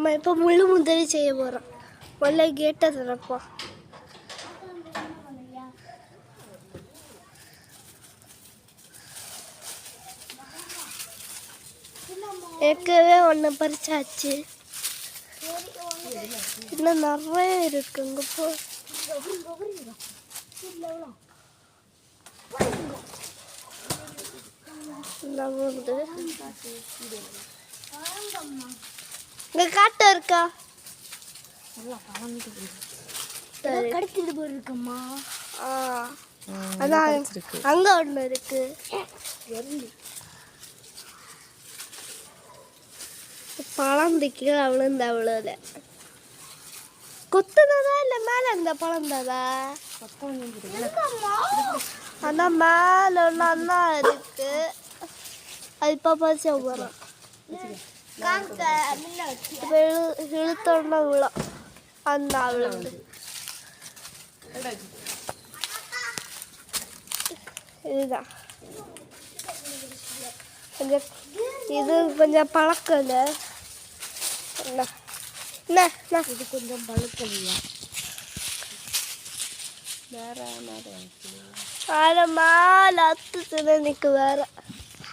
நம்ம இப்போ முள்ளு முந்தரி செய்ய போகிறோம் முதல்ல கேட்டை திறப்போம் ஏற்கனவே ஒன்று பறிச்சாச்சு. இன்னும் நிறைய இருக்கு இங்கே போ. நகருது இங்க காட்டு இருக்கா? சரி. கடத்திட்டு போயிருக்கம்மா. ஆ. அதான் அங்க ஒன்று இருக்கு. பழம் கீழே விழுந்த அவ்வளோல குத்துனதா இல்லை மேலே இந்த பழம் தாதா அதான் மேலே ஒன்று அண்ணா இருக்கு. அது இப்போ பறிச்ச போகிறோம் கொஞ்சம் இது கொஞ்சம் பழக்கம் இல்லை என்ன என்ன என்ன இது கொஞ்சம் பழுக்கலையா வேற மேலே அத்து திறனுக்கு வேற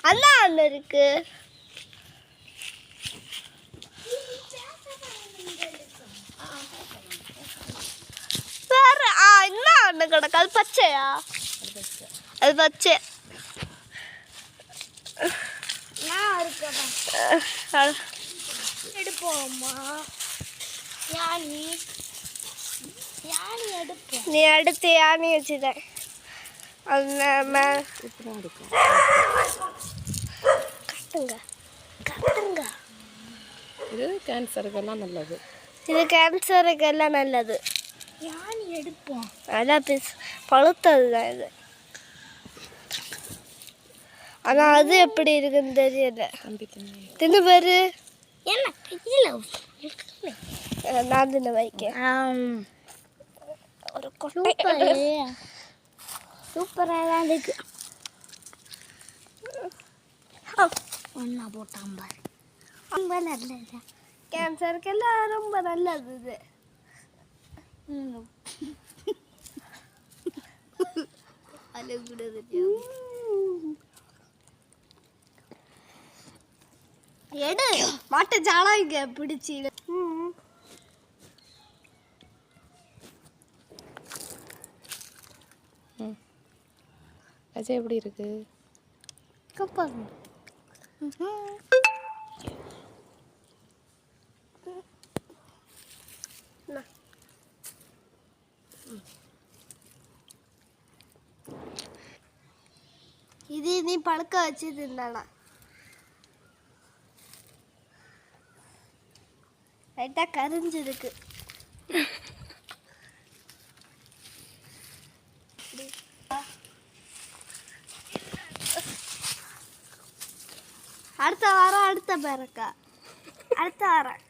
அண்ணா ஒன்று இருக்கு வேற ஆ என்ன கிடக்கு அது பச்சையா அது பச்சை நான் இருக்கேன் அஹ், எடுப்போம்மா யானி யானி எடுப்போம் நீ அடுத்து யானி வச்சுட்டேன் யானி எடுப்போம். அதான் பிஸ் பழுத்தது தான் இது. ஆனால் அது எப்படி இருக்குன்னு தெரியல. தின்னு பேரு. என்ன கையில் நான் தின்னு வைக்கேன். ஒரு கொட்டை. சூப்பர். சூப்பராக தான் இருக்கு. ஒன்றா போட்டான் பாரு. ரொம்ப நல்லது. கேன்சருக்கு எல்லாம் ரொம்ப நல்லது இது. எடு மாட்டை ஜாலா இங்க பிடிச்சி அஜய் எப்படி இருக்கு? கப்பாங்க இது நீ பழுக்க வச்சு தின்னா லைட்டாக கரிஞ்சிருக்கு அடுத்த வாரம் அடுத்த பேரக்கா. அடுத்த வாரம்.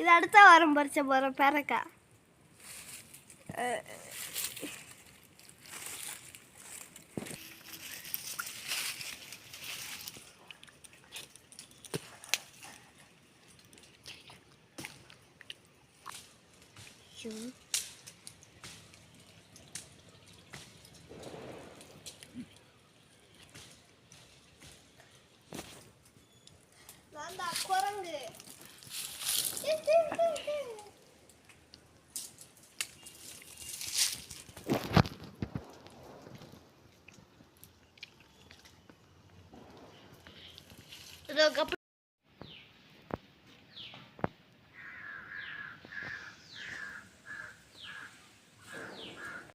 இது அடுத்த வாரம் பறிச்ச போகிறோம் பேரக்கா. நான் தான் குரங்கு இதோ கப்ப